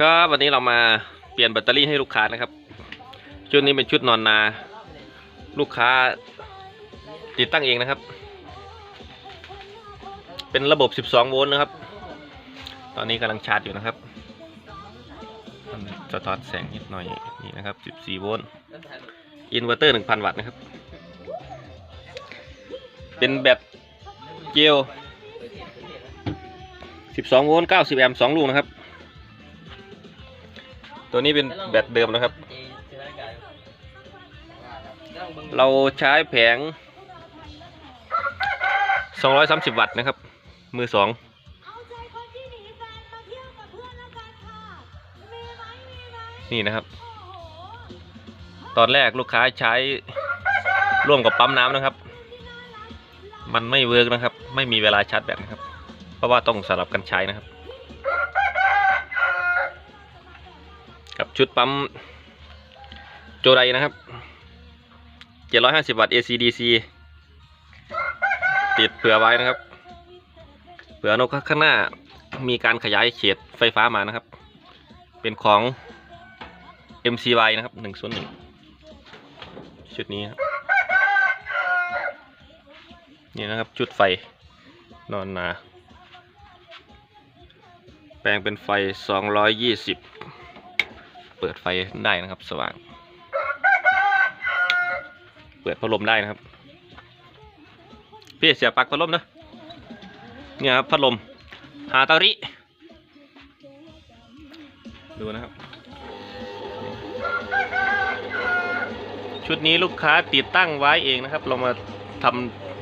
ครับวันนี้เรามาเปลี่ยนแบตเตอรี่ให้ลูกค้านะครับ ชุดนี้เป็นชุดนอนนา ลูกค้าติดตั้งเองนะครับ เป็นระบบ 12 โวลต์นะครับ ตอนนี้กำลังชาร์จอยู่นะครับมันสะท้อนแสงนิดหน่อยนี่นะครับ 14 โวลต์อินเวอร์เตอร์ 1,000 วัตต์นะครับ เป็นแบตเจล 12 โวลต์ 90 แอมป์ 2 ลูกนะครับ ตัวนี้เป็นแบตเดิมนะครับ เราใช้แผง 230 วัตต์นะครับ มือสองเอาใจคนที่หนีแฟนมาเที่ยวกับเพื่อนแล้วกันค่ะมีไหมมีไหมนี่นะครับโอ้โหตอนแรกลูกค้าใช้ร่วมกับปั๊มน้ำนะครับ มันไม่เวิร์กนะครับ ไม่มีเวลาชาร์จแบตนะครับ เพราะว่าต้องสลับกันใช้นะครับ กับ ชุดปั๊มโจไดนะครับ 750 วัตต์ AC DC ติดเผื่อไว้นะครับ เผื่อนกข้างหน้ามีการขยายเขตไฟฟ้ามานะครับ เป็นของ MCY นะครับ 101 ชุดนี้ครับนี่นะครับชุดไฟนอนนา แปลงเป็นไฟ 220 ปิดไฟได้นะครับ สว่าง เปิดพัดลมได้นะครับ พี่เสียปลั๊กพัดลมนะเนี่ยครับพัดลมฮาตาริ ดูนะครับ ชุดนี้ลูกค้าติดตั้งไว้เองนะครับ เรามาท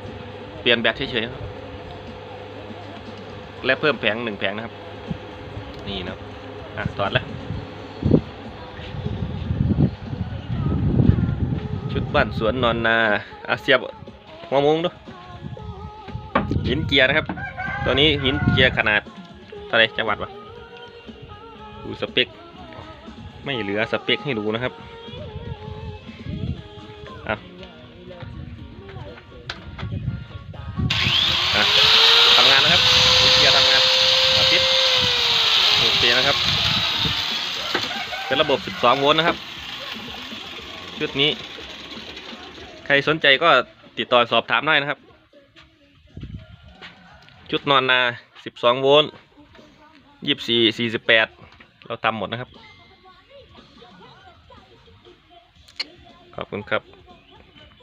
ำเปลี่ยนแบตเฉยๆครับและเพิ่มแผงหนึ่งแผงนะครับ นี่นะอะถอดแล้ว ชุด บ้านสวนนอนนาอาเสียบหัวมุงดูหินเกียร์นะครับ ตัวนี้หินเกียร์ขนาดเท่าไรจังหวัดวะดูสเปค ไม่เหลือสเปคให้ดูนะครับอะทำงานนะครับหินเกียร์ทำงานอาทิตย์โอเคนะครับ เป็นระบบ 12 โวลต์นะครับ ชุดนี้ รสนใจก็ติดต่อสอบถามได้นะครับ ชุดนอนนา 12 โวลต์ 24 48 เราทำหมดนะครับ ขอบคุณครับ